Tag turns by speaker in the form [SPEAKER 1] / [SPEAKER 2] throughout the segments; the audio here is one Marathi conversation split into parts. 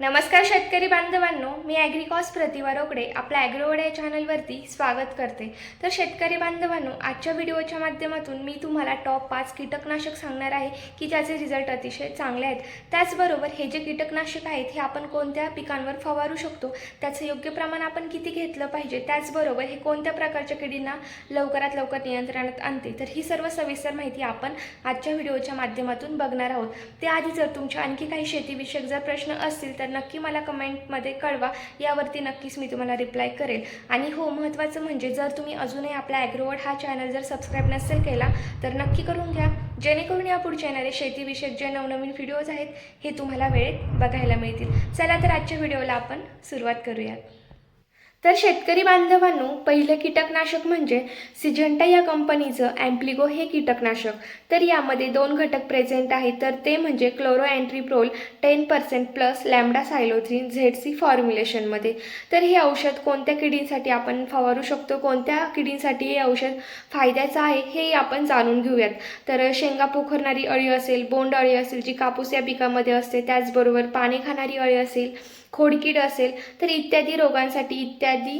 [SPEAKER 1] नमस्कार शेतकरी बांधवांनो मी ॲग्रिकॉस प्रतिभा रोकडे आपल्या ॲग्रोवड या चॅनलवरती स्वागत करते. तर शेतकरी बांधवांनो आजच्या व्हिडिओच्या माध्यमातून मी तुम्हाला टॉप पाच कीटकनाशक सांगणार आहे की ज्याचे रिझल्ट अतिशय चांगले आहेत. त्याचबरोबर हे जे कीटकनाशक आहेत हे आपण कोणत्या पिकांवर फवारू शकतो? त्याचं योग्य प्रमाण आपण किती घेतलं पाहिजे? त्याचबरोबर हे कोणत्या प्रकारच्या किडींना लवकरात लवकर नियंत्रणात आणते? तर ही सर्व सविस्तर माहिती आपण आजच्या व्हिडिओच्या माध्यमातून बघणार आहोत. त्याआधी जर तुमच्या आणखी काही शेतीविषयक जर प्रश्न असतील तर नक्की मला कमेंटमध्ये कळवा. यावरती नक्कीच मी तुम्हाला रिप्लाय करेल. आणि हो महत्त्वाचं म्हणजे जर तुम्ही अजूनही आपला ॲग्रोवर्ड हा चॅनल जर सबस्क्राईब नसेल केला तर नक्की करून घ्या. जेणेकरून या पुढच्या येणारे शेतीविषयक जे नवनवीन व्हिडिओज आहेत हे तुम्हाला वेळेत बघायला मिळतील. चला तर आजच्या व्हिडिओला आपण सुरुवात करूयात. तर शेतकरी बांधवांनो पहिलं कीटकनाशक म्हणजे सिजंटा या कंपनीचं ॲम्प्लिगो हे कीटकनाशक. तर यामध्ये दोन घटक प्रेझेंट आहेत तर ते म्हणजे chlorantraniliprole ten percent plus lambda cyhalothrin Z C फॉर्म्युलेशनमध्ये तर हे औषध कोणत्या किडींसाठी आपण फवारू शकतो कोणत्या किडींसाठी हे औषध फायद्याचं आहे हे आपण जाणून घेऊयात. तर शेंगा पोखरणारी अळी असेल बोंड अळी असेल जी कापूस या पिकामध्ये असते त्याचबरोबर पाणी खाणारी अळी असेल खोडकीड असेल तर इत्यादी रोगांसाठी इत्यादी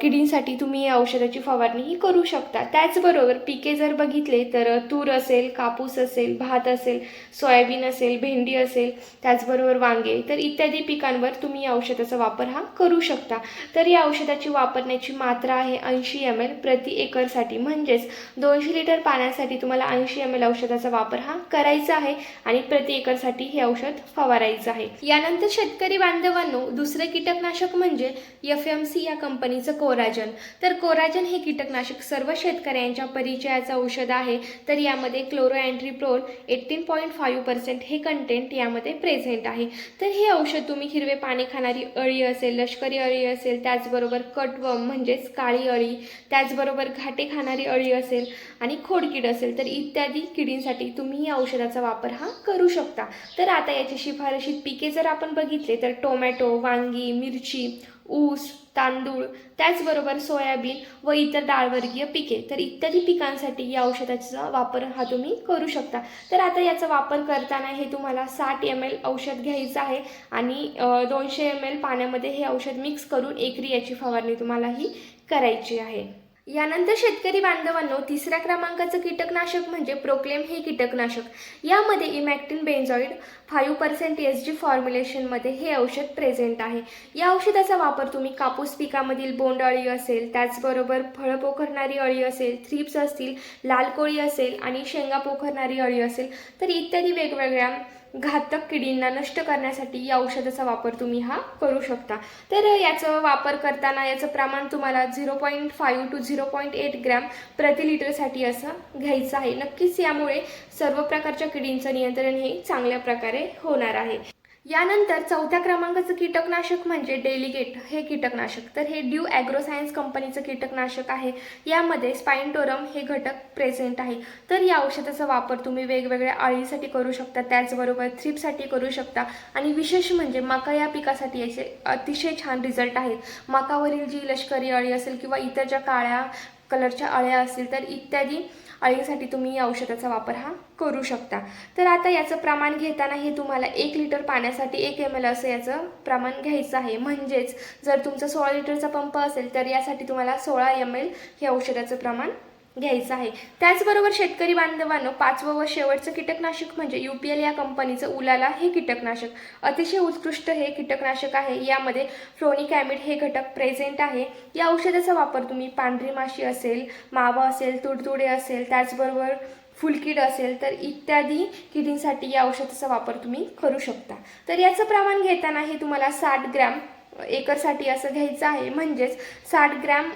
[SPEAKER 1] किडींसाठी तुम्ही या औषधाची फवारणी ही करू शकता. त्याचबरोबर पिके जर बघितले तर तूर असेल कापूस असेल भात असेल सोयाबीन असेल भेंडी असेल त्याचबरोबर वांगे तर इत्यादी पिकांवर तुम्ही या औषधाचा वापर हा करू शकता. तर या औषधाची वापरण्याची मात्रा आहे ऐंशी एम एल प्रति एकरसाठी. म्हणजेच दोनशे लिटर पाण्यासाठी तुम्हाला ऐंशी एम एल औषधाचा वापर हा करायचा आहे आणि प्रति एकरसाठी हे औषध फवारायचं आहे. यानंतर शेतकरी बांधवांनो दुसरे कीटकनाशक म्हणजे एफ एम सी या कंपनीचं कोराजन. तर कोराजन हे कीटकनाशक सर्व शेतकऱ्यांच्या परिचयाचं औषध आहे. तर यामध्ये chlorantraniliprole eighteen point five percent हे कंटेंट यामध्ये प्रेझेंट आहे. तर हे औषध तुम्ही हिरवे पाने खाणारी अळी असेल लष्करी अळी असेल त्याचबरोबर कटवम म्हणजेच काळी अळी त्याचबरोबर घाटे खाणारी अळी असेल आणि खोडकीड असेल तर इत्यादी किडींसाठी तुम्ही या औषधाचा वापर हा करू शकता. तर आता याची शिफारशीत पिके जर आपण बघितले तर टोमॅटो टोमॅटो वांगी मिरची ऊस तांदूळ त्याचबरोबर सोयाबीन व इतर डाळवर्गीय पिके. तर इत्यादी पिकांसाठी या औषधाचा वापर हा तुम्ही करू शकता. तर आता याचा वापर करताना हे तुम्हाला साठ एम एल औषध घ्यायचं आहे आणि दोनशे एम एल पाण्यामध्ये हे औषध मिक्स करून एकरी याची फवारणी तुम्हाला ही करायची आहे. यानंतर शेतकरी बांधवांनो तिसऱ्या क्रमांकाचं कीटकनाशक म्हणजे प्रोक्लेम हे कीटकनाशक. यामध्ये emamectin benzoate five percent S G फॉर्म्युलेशनमध्ये हे औषध प्रेझेंट आहे. या औषधाचा वापर तुम्ही कापूस पिकामधील बोंड अळी असेल त्याचबरोबर फळं पोखरणारी अळी असेल थ्रिप्स असतील लाल कोळी असेल आणि शेंगा पोखरणारी अळी असेल तर इत्यादी वेगवेगळ्या घातक किडींना नष्ट करण्यासाठी या औषधाचा वापर तुम्ही हा करू शकता. तर याचं वापर करताना याचं प्रमाण तुम्हाला zero point five two zero point eight gram प्रति लिटरसाठी असं घ्यायचं आहे. नक्कीच यामुळे सर्व प्रकारच्या किडींचं नियंत्रण हे चांगल्या प्रकारे होणार आहे. यानंतर चौथ्या क्रमांकाचं कीटकनाशक म्हणजे डेलिगेट हे कीटकनाशक. तर हे ड्यू ॲग्रोसायन्स कंपनीचं कीटकनाशक आहे. यामध्ये स्पाइनटोरम हे घटक प्रेझेंट आहे. तर या औषधाचा वापर तुम्ही वेगवेगळ्या अळीसाठी करू शकता त्याचबरोबर थ्रीपसाठी करू शकता आणि विशेष म्हणजे मका या पिकासाठी याचे अतिशय छान रिझल्ट आहेत. मकावरील जी लष्करी अळी असेल किंवा इतर ज्या काळ्या कलरच्या अळ्या असतील तर इत्यादी अळीसाठी तुम्ही या औषधाचा वापर हा करू शकता. तर आता याचं प्रमाण घेताना हे तुम्हाला एक लिटर पाण्यासाठी एक एम एल असं याचं प्रमाण घ्यायचं आहे. म्हणजेच जर तुमचा सोळा लिटरचा पंप असेल तर यासाठी तुम्हाला सोळा एम एल हे औषधाचं प्रमाण घ्यायचं आहे. त्याचबरोबर शेतकरी बांधवांनो पाचवं व शेवटचं कीटकनाशक म्हणजे यू पी एल या कंपनीचं उलाला हे कीटकनाशक. अतिशय उत्कृष्ट हे कीटकनाशक आहे. यामध्ये फ्लोनिक ॲमिड हे घटक प्रेझेंट आहे. या औषधाचा वापर तुम्ही पांढरी माशी असेल मावा असेल तुडतुडे असेल त्याचबरोबर फुलकीड असेल तर इत्यादी किडींसाठी या औषधाचा वापर तुम्ही करू शकता. तर याचं प्रमाण घेताना हे तुम्हाला साठ ग्रॅम एकरसाठी असं घ्यायचं आहे. म्हणजेच साठ ग्रॅम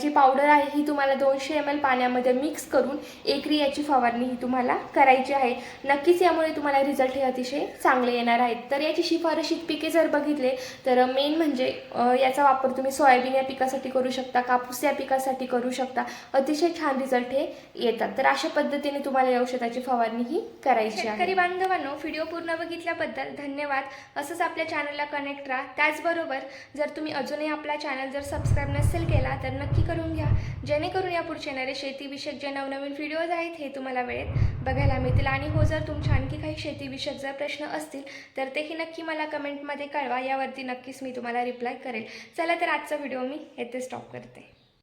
[SPEAKER 1] जी पावडर आहे ही तुम्हाला दोनशे एम एल पाण्यामध्ये मिक्स करून एकरी याची फवारणी ही तुम्हाला करायची आहे. नक्कीच यामुळे तुम्हाला रिझल्ट हे अतिशय चांगले येणार आहेत. तर याची शिफारशीत पिके जर बघितले तर मेन म्हणजे याचा वापर तुम्ही सोयाबीन या पिकासाठी करू शकता कापूस या पिकासाठी करू शकता. अतिशय छान रिझल्ट हे येतात. तर अशा पद्धतीने तुम्हाला या औषधाची फवारणी ही करायची आहे. शेतकरी बांधवांनो व्हिडिओ पूर्ण बघितल्याबद्दल धन्यवाद. असंच आपल्या चॅनलला कनेक्ट राहा. त्याचबरोबर त्याचबरोबर जर तुम्ही अजूनही आपला चॅनल जर सबस्क्राईब नसेल केला तर नक्की करून घ्या. जेणेकरून या पुढचे येणारे शेतीविषयक जे नवनवीन व्हिडिओज आहेत हे तुम्हाला वेळेत बघायला मिळतील. आणि हो जर तुमच्या आणखी काही शेतीविषयक जर प्रश्न असतील तर तेही नक्की मला कमेंटमध्ये कळवा. यावरती नक्कीच मी तुम्हाला रिप्लाय करेल. चला तर आजचा व्हिडिओ मी येथे स्टॉप करते.